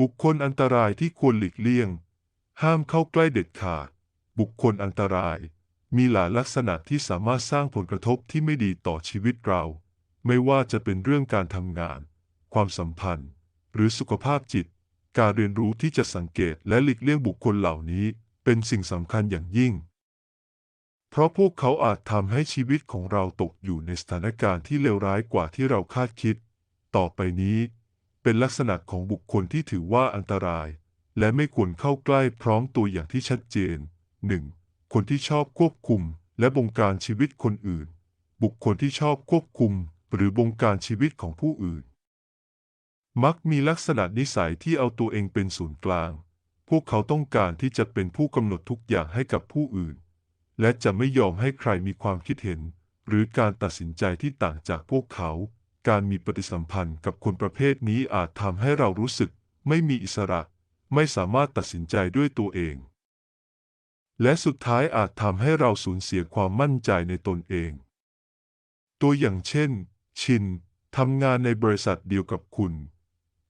บุคคลอันตรายที่ควรหลีกเลี่ยง ห้ามเข้าใกล้เด็ดขาด บุคคลอันตราย มีหลายลักษณะที่สามารถสร้างผลกระทบที่ไม่ดีต่อชีวิตเรา ไม่ว่าจะเป็นเรื่องการทำงาน ความสัมพันธ์ หรือสุขภาพจิต การเรียนรู้ที่จะสังเกตและหลีกเลี่ยงบุคคลเหล่านี้ เป็นสิ่งสำคัญอย่างยิ่ง เพราะพวกเขาอาจทำให้ชีวิตของเราตกอยู่ในสถานการณ์ที่เลวร้ายกว่าที่เราคาดคิด ต่อไปนี้ เป็นลักษณะของบุคคลที่ถือว่าอันตราย และไม่ควรเข้าใกล้พร้อมตัวอย่างที่ชัดเจน 1. คนที่ชอบควบคุมและบงการชีวิตคนอื่น บุคคลที่ชอบควบคุม หรือบงการชีวิตของผู้อื่น มักมีลักษณะนิสัยที่เอาตัวเองเป็นศูนย์กลาง พวกเขาต้องการที่จะเป็นผู้กำหนดทุกอย่างให้กับผู้อื่น และจะไม่ยอมให้ใครมีความคิดเห็น หรือการตัดสินใจที่ต่างจากพวกเขา การมีปฏิสัมพันธ์กับคนประเภทนี้อาจทำให้เรารู้สึกไม่มีอิสระ ไม่สามารถตัดสินใจด้วยตัวเอง และสุดท้ายอาจทำให้เราสูญเสียความมั่นใจในตนเอง ตัวอย่างเช่น ชินทำงานในบริษัทเดียวกับคุณ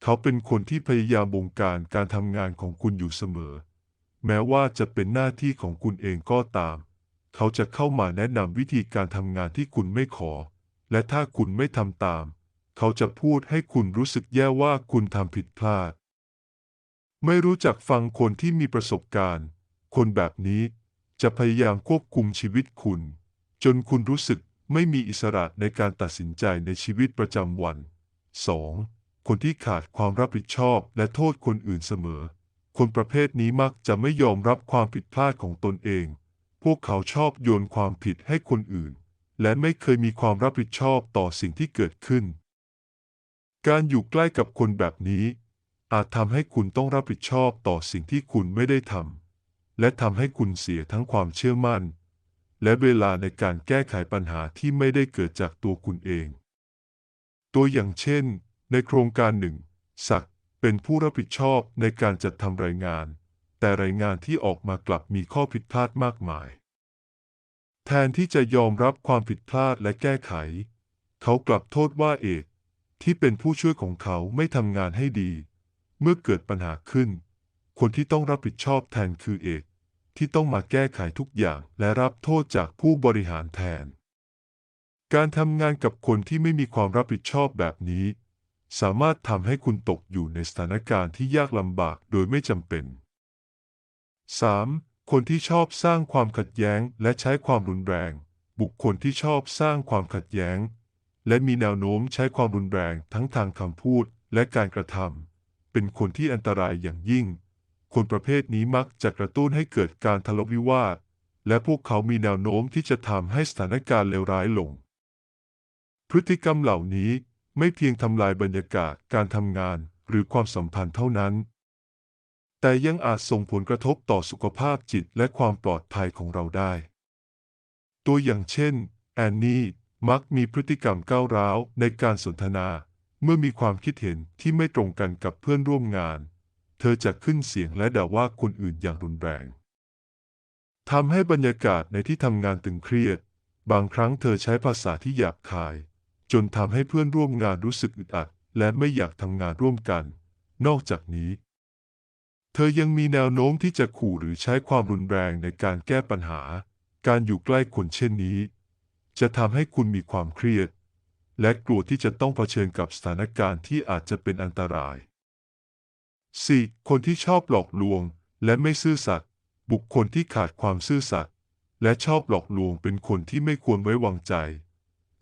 เขาเป็นคนที่พยายามบงการการทำงานของคุณอยู่เสมอ แม้ว่าจะเป็นหน้าที่ของคุณเองก็ตาม เขาจะเข้ามาแนะนำวิธีการทำงานที่คุณไม่ขอ และถ้าคุณไม่ทำตาม เขาจะพูดให้คุณรู้สึกแย่ว่าคุณทำผิดพลาด ไม่รู้จักฟังคนที่มีประสบการณ์ คนแบบนี้จะพยายามควบคุมชีวิตคุณ จนคุณรู้สึกไม่มีอิสระในการตัดสินใจในชีวิตประจำวัน 2. คนที่ขาดความรับผิดชอบและโทษคนอื่นเสมอ คนประเภทนี้มักจะไม่ยอมรับความผิดพลาดของตนเอง พวกเขาชอบโยนความผิดให้คนอื่น และไม่เคยมีความรับผิดชอบต่อสิ่งที่เกิดขึ้น การอยู่ใกล้กับคนแบบนี้ อาจทำให้คุณต้องรับผิดชอบต่อสิ่งที่คุณไม่ได้ทำและทำให้คุณเสียทั้งความเชื่อมั่น และเวลาในการแก้ไขปัญหาที่ไม่ได้เกิดจากตัวคุณเอง ตัวอย่างเช่น ในโครงการหนึ่งศักเป็นผู้รับผิดชอบในการจัดทำรายงาน แต่รายงานที่ออกมากลับมีข้อผิดพลาดมากมาย แทนที่จะยอมรับความผิดพลาดและแก้ไข เขากลับโทษว่าเอก ที่เป็นผู้ช่วยของเขาไม่ทำงานให้ดี เมื่อเกิดปัญหาขึ้น คนที่ต้องรับผิดชอบแทนคือเอก ที่ต้องมาแก้ไขทุกอย่างและรับโทษจากผู้บริหารแทน การทำงานกับคนที่ไม่มีความรับผิดชอบแบบนี้ สามารถทำให้คุณตกอยู่ในสถานการณ์ที่ยากลำบากโดยไม่จำเป็น 3. คนที่ชอบสร้างความขัดแย้งและใช้ความรุนแรง บุคคลที่ชอบสร้างความขัดแย้ง และมีแนวโน้มใช้ความรุนแรงทั้งทางคำพูดและการกระทำเป็นคนที่อันตรายอย่างยิ่ง คนประเภทนี้มักจะกระตุ้นให้เกิดการทะเลาะวิวาท และพวกเขามีแนวโน้มที่จะทำให้สถานการณ์เลวร้ายลง พฤติกรรมเหล่านี้ไม่เพียงทำลายบรรยากาศการทำงานหรือความสัมพันธ์เท่านั้น แต่ยังอาจส่งผลกระทบต่อสุขภาพจิตและความปลอดภัยของเราได้ ตัวอย่างเช่น แอนนี่ มักมีพฤติกรรมก้าวร้าวในการสนทนา เมื่อมีความคิดเห็นที่ไม่ตรงกันกับเพื่อนร่วมงาน เธอจะขึ้นเสียงและด่าว่าคนอื่นอย่างรุนแรงทำให้บรรยากาศในที่ทำงานตึงเครียด บางครั้งเธอใช้ภาษาที่หยาบคาย จนทำให้เพื่อนร่วมงานรู้สึกอึดอัด และไม่อยากทำงานร่วมกัน นอกจากนี้ เธอยังมีแนวโน้มที่จะขู่หรือใช้ความรุนแรงในการแก้ปัญหา การอยู่ใกล้คนเช่นนี้ จะทำให้คุณมีความเครียด และกลัวที่จะต้องเผชิญกับสถานการณ์ที่อาจจะเป็นอันตราย 4. คนที่ชอบหลอกลวง และไม่ซื่อสัตย์บุคคลที่ขาดความซื่อสัตย์และชอบหลอกลวงเป็นคนที่ไม่ควรไว้วางใจ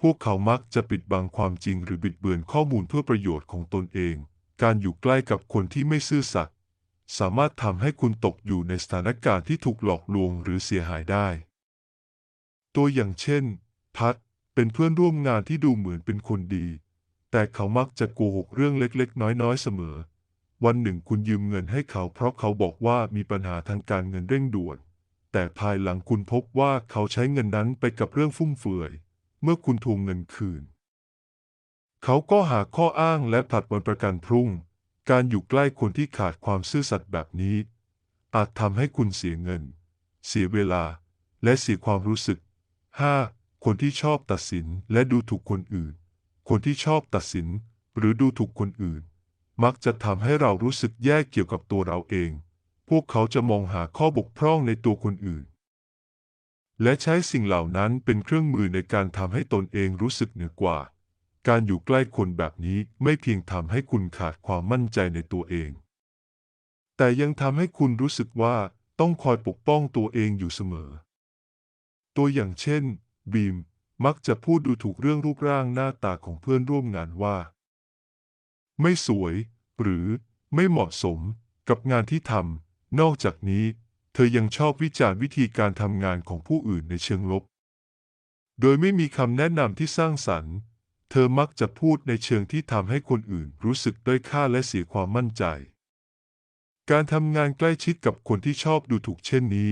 พวกเขามักจะปิดบังความจริงหรือบิดเบือนข้อมูลเพื่อประโยชน์ของตนเอง การอยู่ใกล้กับคนที่ไม่ซื่อสัตย์สามารถทำให้คุณตกอยู่ในสถานการณ์ที่ถูกหลอกลวงหรือเสียหายได้ ตัวอย่างเช่น พัดเป็นเพื่อนร่วมงานที่ดูเหมือนเป็นคนดี แต่เขามักจะโกหกเรื่องเล็กๆ น้อยๆเสมอ วันหนึ่งคุณยืมเงินให้เขาเพราะเขาบอกว่ามีปัญหาทางการเงินเร่งด่วน แต่ภายหลังคุณพบว่าเขาใช้เงินนั้นไปกับเรื่องฟุ่มเฟือย เมื่อคุณทวงเงินคืน เขาก็หาข้ออ้างและผลัดวันประกันพรุ่ง การอยู่ใกล้คนที่ขาดความซื่อสัตย์แบบนี้ อาจทำให้คุณเสียเงิน เสียเวลา และเสียความรู้สึก 5. คนที่ชอบตัดสินและดูถูกคนอื่น คนที่ชอบตัดสิน หรือดูถูกคนอื่น มักจะทำให้เรารู้สึกแย่เกี่ยวกับตัวเราเอง พวกเขาจะมองหาข้อบกพร่องในตัวคนอื่น และใช้สิ่งเหล่านั้นเป็นเครื่องมือในการทำให้ตนเองรู้สึกเหนือกว่า การอยู่ใกล้คนแบบนี้ไม่เพียงทำให้คุณขาดความมั่นใจในตัวเอง แต่ยังทำให้คุณรู้สึกว่าต้องคอยปกป้องตัวเองอยู่เสมอ ตัวอย่างเช่น บีม มักจะพูดดูถูกเรื่องรูปร่างหน้าตาของเพื่อนร่วมงานว่า ไม่สวย หรือไม่เหมาะสมกับงานที่ทำนอกจากนี้ เธอยังชอบวิจารณ์วิธีการทำงานของผู้อื่นในเชิงลบ โดยไม่มีคำแนะนำที่สร้างสรรค์ เธอมักจะพูดในเชิงที่ทำให้คนอื่นรู้สึกด้อยค่าและเสียความมั่นใจ การทำงานใกล้ชิดกับคนที่ชอบดูถูกเช่นนี้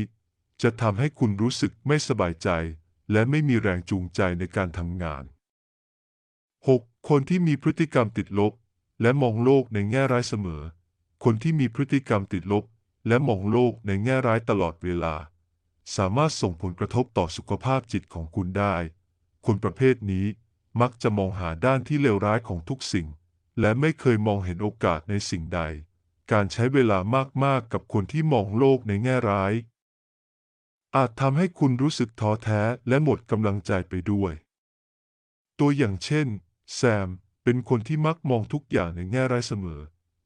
จะทำให้คุณรู้สึกไม่สบายใจ และไม่มีแรงจูงใจในการทำงาน 6. คนที่มีพฤติกรรมติดลบ และมองโลกในแง่ร้ายเสมอ คนที่มีพฤติกรรมติดลบ และมองโลกในแง่ร้ายตลอดเวลา สามารถส่งผลกระทบต่อสุขภาพจิตของคุณได้ คนประเภทนี้มักจะมองหาด้านที่เลวร้ายของทุกสิ่ง และไม่เคยมองเห็นโอกาสในสิ่งใด การใช้เวลามากๆกับคนที่มองโลกในแง่ร้าย อาจทำให้คุณรู้สึกท้อแท้และหมดกำลังใจไปด้วย ตัวอย่างเช่น แซมเป็นคนที่มักมองทุกอย่างในแง่ร้ายเสมอ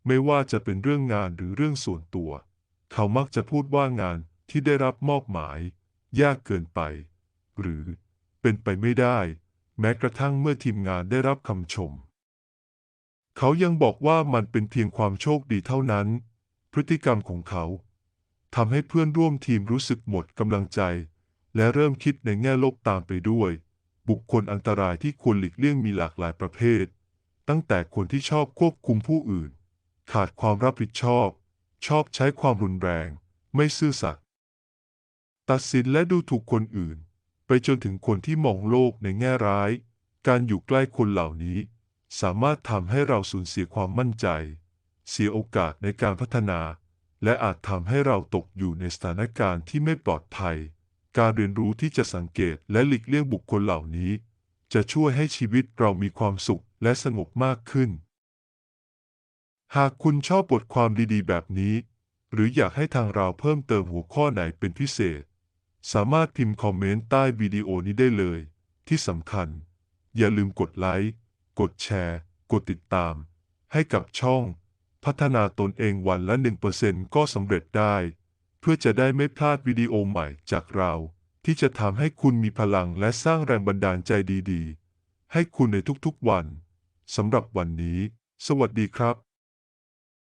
ไม่ว่าจะเป็นเรื่องงานหรือเรื่องส่วนตัว เขามักจะพูดว่างานที่ได้รับมอบหมาย ยากเกินไป หรือเป็นไปไม่ได้ แม้กระทั่งเมื่อทีมงานได้รับคำชม เขายังบอกว่ามันเป็นเพียงความโชคดีเท่านั้น พฤติกรรมของเขา ทำให้เพื่อนร่วมทีมรู้สึกหมดกำลังใจ และเริ่มคิดในแง่ลบตามไปด้วย บุคคลอันตรายที่ควรหลีกเลี่ยงมีหลากหลายประเภท ตั้งแต่คนที่ชอบควบคุมผู้อื่น ขาดความรับผิดชอบ ชอบใช้ความรุนแรง ไม่ซื่อสัตย์ตัดสินและดูถูกคนอื่น ไปจนถึงคนที่มองโลกในแง่ร้าย การอยู่ใกล้คนเหล่านี้ สามารถทำให้เราสูญเสียความมั่นใจ เสียโอกาสในการพัฒนา และอาจทำให้เราตกอยู่ในสถานการณ์ที่ไม่ปลอดภัย การเรียนรู้ที่จะสังเกตและหลีกเลี่ยงบุคคลเหล่านี้ จะช่วยให้ชีวิตเรามีความสุขและสงบมากขึ้น หากคุณชอบบทความดีๆ แบบนี้ หรืออยากให้ทางเราเพิ่มเติมหัวข้อไหนเป็นพิเศษ สามารถพิมพ์คอมเมนต์ใต้วิดีโอนี้ได้เลย ที่สำคัญ อย่าลืมกดไลค์ กดแชร์ กดติดตาม ให้กับช่อง พัฒนาตนเองวันละ 1%ก็สำเร็จได้ เพื่อจะได้ไม่พลาดวิดีโอใหม่จากเรา ที่จะทำให้คุณมีพลังและสร้างแรงบันดาลใจดีๆ ให้คุณในทุกๆวันสำหรับวันนี้ สวัสดีครับ